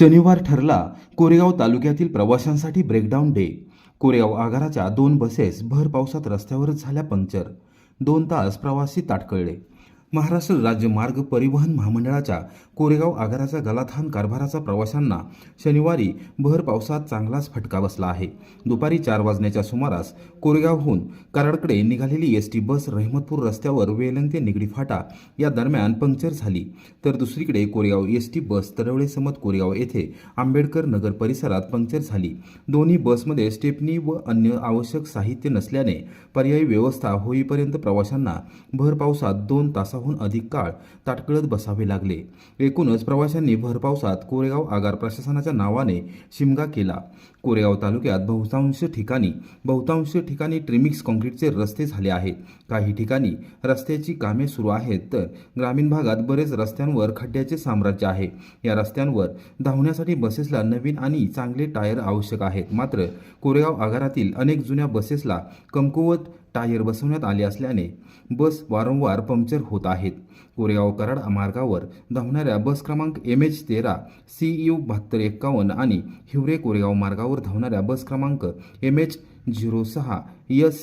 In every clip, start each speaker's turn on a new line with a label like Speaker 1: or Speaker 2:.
Speaker 1: शनिवार ठरला कोरेगाव तालुक्यातील प्रवाशांसाठी ब्रेकडाऊन डे कोरेगाव आगाराच्या दोन बसेस भर पावसात रस्त्यावरच झाल्या पंक्चर. दोन तास प्रवासी ताटकळले. महाराष्ट्र राज्य मार्ग परिवहन महामंडळाच्या कोरेगाव आगाराचा गलाथान कारभाराचा प्रवाशांना शनिवारी भर पावसात चांगलाच फटका बसला आहे. दुपारी चार वाजण्याच्या सुमारास कोरेगावहून कराडकडे निघालेली एस टी बस रहमतपूर रस्त्यावर वेलंग ते निगडी फाटा या दरम्यान पंक्चर झाली. तर दुसरीकडे Koregaon S T bus Tarwale समत कोरेगाव येथे आंबेडकर नगर परिसरात पंक्चर झाली. दोन्ही बसमध्ये स्टेपनी व अन्य आवश्यक साहित्य नसल्याने पर्यायी व्यवस्था होईपर्यंत प्रवाशांना भर पावसात दोन तासा तासाहून अधिक काळ ताटकळत बसावे लागले. एकूणच प्रवाशांनी भरपावसात कोरेगाव आगार प्रशासनाच्या नावाने शिमगा केला. कोरेगाव तालुक्यात बहुतांश ठिकाणी बहुतांश ठिकाणी ट्रिमिक्स कॉन्क्रीटचे रस्ते झाले आहेत. काही ठिकाणी रस्त्याची कामे सुरू आहेत तर ग्रामीण भागात बरेच रस्त्यांवर खड्ड्याचे साम्राज्य आहे. या रस्त्यांवर धावण्यासाठी बसेसला नवीन आणि चांगले टायर आवश्यक आहेत. मात्र कोरेगाव आगारातील अनेक जुन्या बसेसला कमकुवत टायर बसवण्यात आले असल्याने बस वारंवार पंक्चर होत आहेत. कोरेगाव कराड मार्गावर धावणाऱ्या बस क्रमांक एम एच तेरा सी यू बहात्तर एक्कावन्न आणि हिवरे कोरेगाव मार्गावर धावणाऱ्या बस क्रमांक एम एच झिरो सहा यस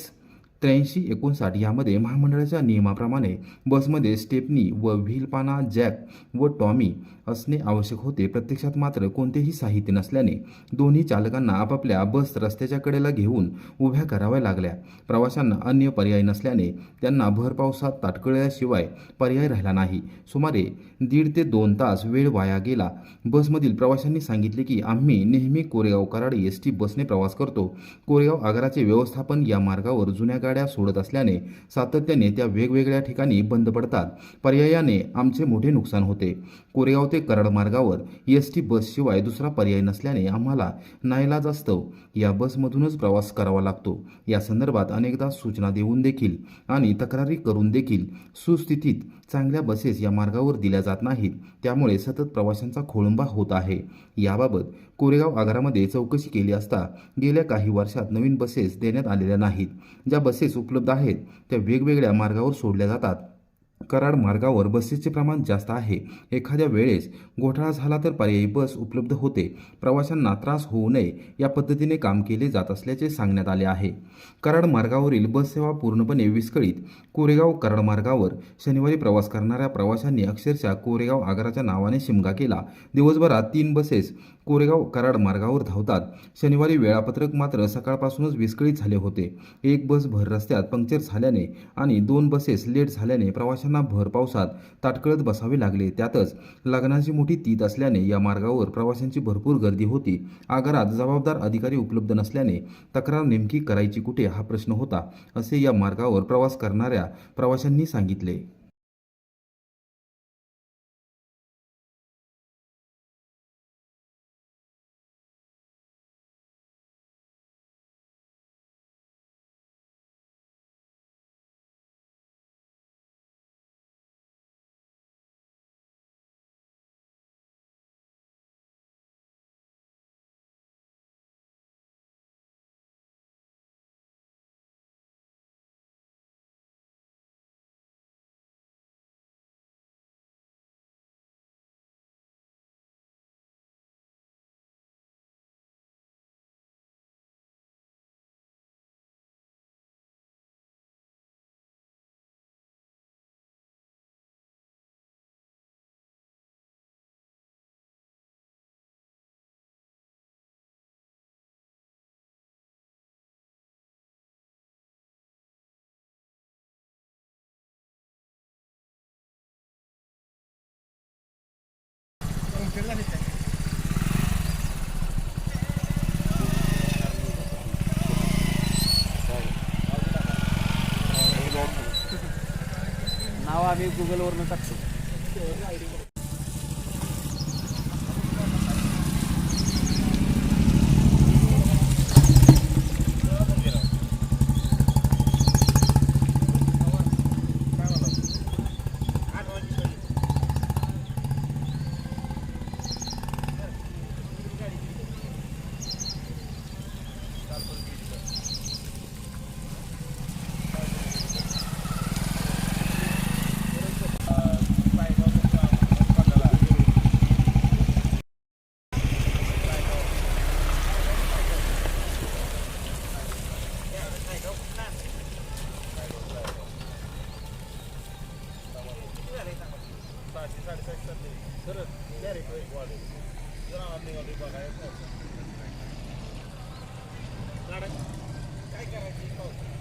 Speaker 1: त्र्याऐंशी एकोणसाठ यामध्ये महामंडळाच्या नियमाप्रमाणे बसमध्ये स्टेपनी व व्हीलपाना जॅक व टॉमी असणे आवश्यक होते. प्रत्यक्षात मात्र कोणतेही साहित्य नसल्याने दोन्ही चालकांना आपापल्या बस रस्त्याच्या कडेला घेऊन उभ्या कराव्या लागल्या. प्रवाशांना अन्य पर्याय नसल्याने त्यांना भर पावसात ताटकळल्याशिवाय पर्याय राहिला नाही. सुमारे दीड ते दोन तास वेळ वाया गेला. बसमधील प्रवाशांनी सांगितले की आम्ही नेहमी कोरेगाव कराड एस टी बसने प्रवास करतो. कोरेगाव आगाराचे व्यवस्थापन या मार्गावर जुन्या गाड्या सोडत असल्याने सातत्याने त्या वेगवेगळ्या ठिकाणी बंद पडतात. पर्यायाने आमचे मोठे नुकसान होते. कोरेगाव ते कराड मार्गावर एस टी बसशिवाय दुसरा पर्याय नसल्याने आम्हाला नाईलाजास्तव या बसमधूनच प्रवास करावा लागतो. या संदर्भात अनेकदा सूचना देऊन देखील आणि तक्रारी करून देखील सुस्थितीत चांगल्या बसेस या मार्गावर दिल्या जात नाहीत. त्यामुळे सतत प्रवाशांचा खोळंबा होत आहे. याबाबत कोरेगाव आगारामध्ये चौकशी केली असता गेल्या काही वर्षात नवीन बसेस देण्यात आलेल्या नाहीत. ज्या बसेस उपलब्ध आहेत त्या वेगवेगळ्या मार्गावर सोडल्या जातात. कराड मार्गावर बसेसचे प्रमाण जास्त आहे. एखाद्या वेळेस घोटाळा झाला तर पर्यायी बस उपलब्ध होते. प्रवाशांना त्रास होऊ नये या पद्धतीने काम केले जात असल्याचे सांगण्यात आले आहे. कराड मार्गावरील बस सेवा पूर्णपणे विस्कळीत. कोरेगाव कराड मार्गावर शनिवारी प्रवास करणाऱ्या प्रवाशांनी अक्षरशः कोरेगाव आगाराच्या नावाने शिमगा केला. दिवसभरात तीन बसेस कोरेगाव कराड मार्गावर धावतात. शनिवारी वेळापत्रक मात्र सकाळपासूनच विस्कळीत झाले होते. एक बस भर रस्त्यात पंक्चर झाल्याने आणि दोन बसेस लेट झाल्याने प्रवाशांना भर पावसात ताटकळत बसावे लागले. त्यातच लग्नाची मोठी तीत असल्याने या मार्गावर प्रवाशांची भरपूर गर्दी होती. आगारात जबाबदार अधिकारी उपलब्ध नसल्याने तक्रार नेमकी करायची कुठे हा प्रश्न होता असे या मार्गावर प्रवास करणाऱ्या प्रवाशांनी सांगितले.
Speaker 2: नाव आम्ही गुगलवरनं टाकतो सहाशे साडेसातशे सातशे खरंच कॅरेट वाढेल जरा आम्ही वाली बघायला काय करायची? पाऊस